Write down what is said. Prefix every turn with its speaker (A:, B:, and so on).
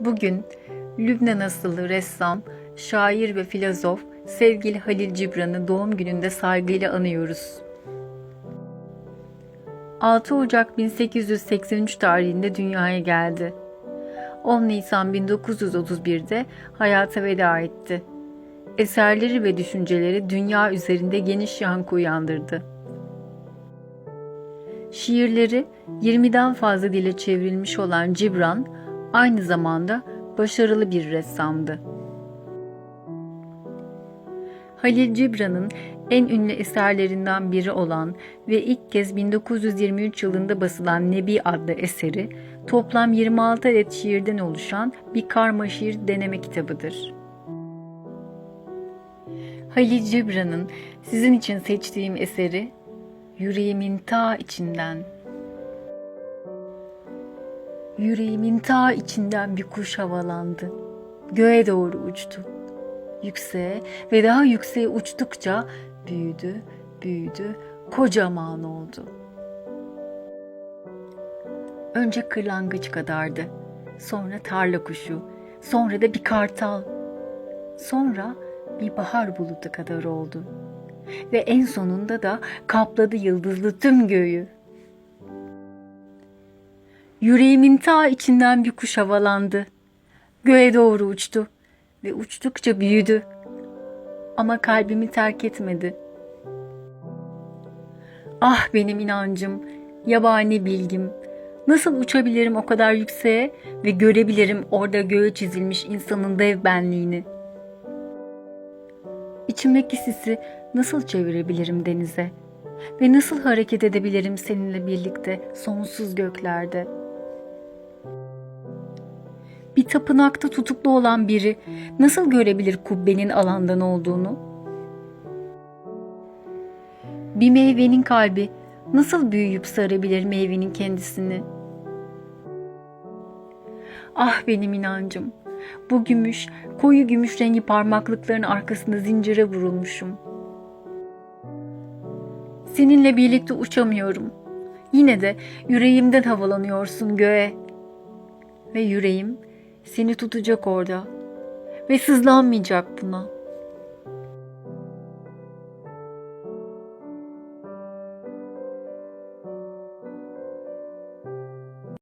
A: Bugün Lübnan asıllı ressam, şair ve filozof sevgili Halil Cibran'ı doğum gününde saygıyla anıyoruz. 6 Ocak 1883 tarihinde dünyaya geldi. 10 Nisan 1931'de hayata veda etti. Eserleri ve düşünceleri dünya üzerinde geniş yankı uyandırdı. Şiirleri 20'den fazla dile çevrilmiş olan Cibran aynı zamanda başarılı bir ressamdı. Halil Cibran'ın en ünlü eserlerinden biri olan ve ilk kez 1923 yılında basılan Nebi adlı eseri toplam 26 adet şiirden oluşan bir karma şiir deneme kitabıdır. Halil Cibran'ın sizin için seçtiğim eseri Yüreğimin ta içinden. Yüreğimin ta içinden bir kuş havalandı. Göğe doğru uçtu. Yükseğe ve daha yükseğe uçtukça büyüdü, büyüdü, kocaman oldu. Önce kırlangıç kadardı. Sonra tarla kuşu, sonra da bir kartal. Sonra bir bahar bulutu kadar oldu. Ve en sonunda da kapladı yıldızlı tüm göğü. Yüreğimin ta içinden bir kuş havalandı. Göğe doğru uçtu ve uçtukça büyüdü. Ama kalbimi terk etmedi. Ah benim inancım, yabani bilgim. Nasıl uçabilirim o kadar yükseğe ve görebilirim orada göğe çizilmiş insanın dev benliğini? İçimdeki sisi nasıl çevirebilirim denize? Ve nasıl hareket edebilirim seninle birlikte sonsuz göklerde?'' Bir tapınakta tutuklu olan biri nasıl görebilir kubbenin alandan olduğunu? Bir meyvenin kalbi nasıl büyüyüp sarabilir meyvenin kendisini? Ah benim inancım. Bu gümüş, koyu gümüş rengi parmaklıkların arkasında zincire vurulmuşum. Seninle birlikte uçamıyorum. Yine de yüreğimden havalanıyorsun göğe. Ve yüreğim seni tutacak orada ve sızlanmayacak buna.